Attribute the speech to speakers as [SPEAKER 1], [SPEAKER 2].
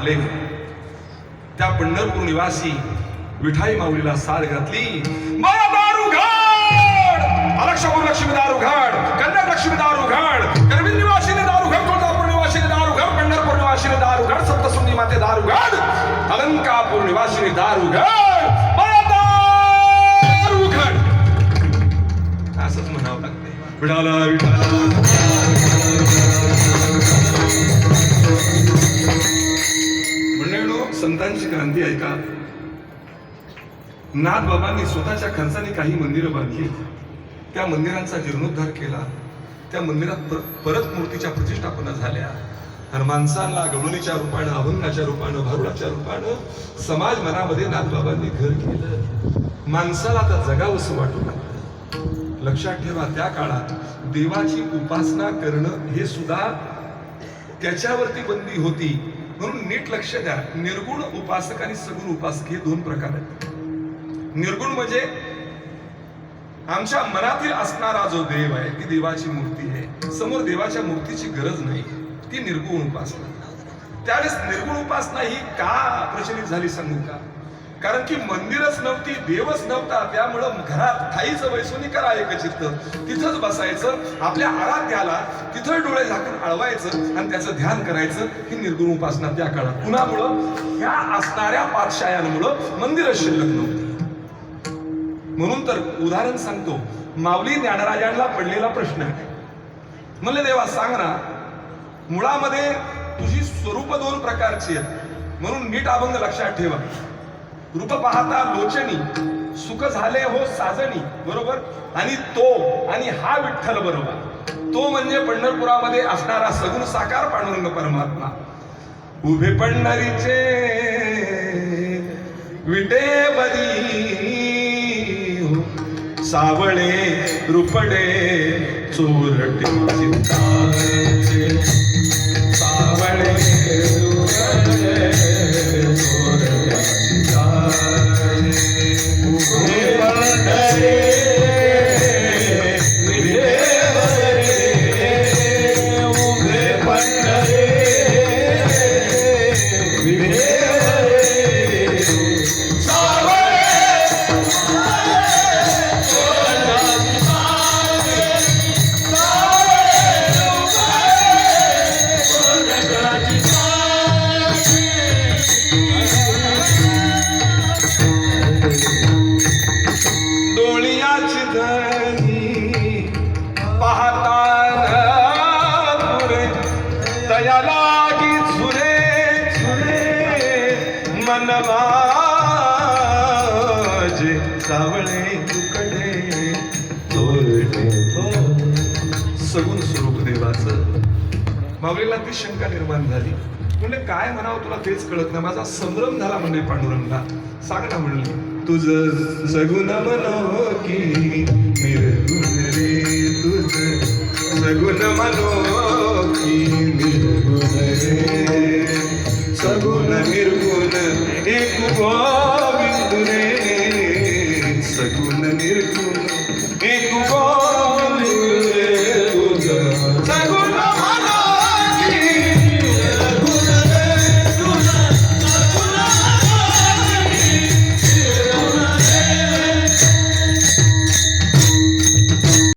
[SPEAKER 1] वाटले. त्या पंढरपूर निवासी विठाई माऊलीला साथ घातली. मला दारू लक्ष्मी दारू घाड कन्या लक्ष्मी दारू घाड करवीर निवासीने दारू घाड तुळजापूर निवासीने दारू घाड पंढरपूर निवासीने दारू घाड सप्तसुंदी माते दारू घाड अलंकापूर निवासीने दारू घाड दारू घाड असंच म्हणावं लागते विडाला विठाला संतांची क्रांती ऐका नाथ बाबांनी स्वतःच्या खर्चाने काही मंदिरं बांधली. त्या मंदिरांचा जीर्णोद्धार केला. त्या मंदिरात पर- परत मूर्तीच्या प्रतिष्ठापना झाल्या. आणि गवळणीच्या रूपानं अभंगाच्या रूपानं भारुडाच्या रूपानं समाज मनामध्ये नाथबाबांनी घर केलं. माणसाला आता जगावंसं वाटू लागलं. लक्षात ठेवा त्या काळात देवाची उपासना करणं हे सुद्धा त्याच्यावरती बंदी होती. म्हणून नीट लक्ष द्या. निर्गुण उपासक आणि सगुण उपासक हे दोन प्रकार आहेत. निर्गुण म्हणजे आमच्या मनातील असणारा जो देव आहे ती देवाची मूर्ती आहे. समोर देवाच्या मूर्तीची गरज नाही ती निर्गुण उपासना. त्यावेळेस निर्गुण उपासना ही का प्रचलित झाली सांगू का? कारण की मंदिरच नव्हती देवच नव्हता. त्यामुळं घरात ठाईचं वैसुनी करा एक तिथंच बसायचं आपल्या आराध्याला तिथं डोळे झाकून आळवायचं आणि त्याचं ध्यान करायचं ही निर्गुण उपासना त्या काळात. कुणामुळं? ह्या असणाऱ्या पाठशायांमुळं मंदिर शिल्लक नव्हती. म्हणून तर उदाहरण सांगतो माऊली ज्ञानराजांना पडलेला प्रश्न आहे. म्हणले देवा सांग ना मुळामध्ये तुझी स्वरूप दोन प्रकारची आहेत. म्हणून नीट अभंग लक्षात ठेवा. रूप पाहता लोचनी सुख झाले हो साजणी बरोबर? आणि तो आणि हा विठ्ठल बरोबर. तो म्हणजे पंढरपुरामध्ये असणारा सगुण साकार पांडुरंग परमात्मा. उभे पंढरीचे विटे बरी सावळे रुपडे चोरटे चिंता माझे सावळे तुकडे सगुण स्वरूप देवाचं. माऊलीला ती शंका निर्माण झाली. म्हणजे काय म्हणावं तुला तेच कळत नाही. माझा संभ्रम झाला म्हणजे पांडुरंगा. सांग ना म्हणली तुझ सगुण मनो की निर्गुण रे तुझ सगुण मनो की रे. सगुण निर्गुण एक गो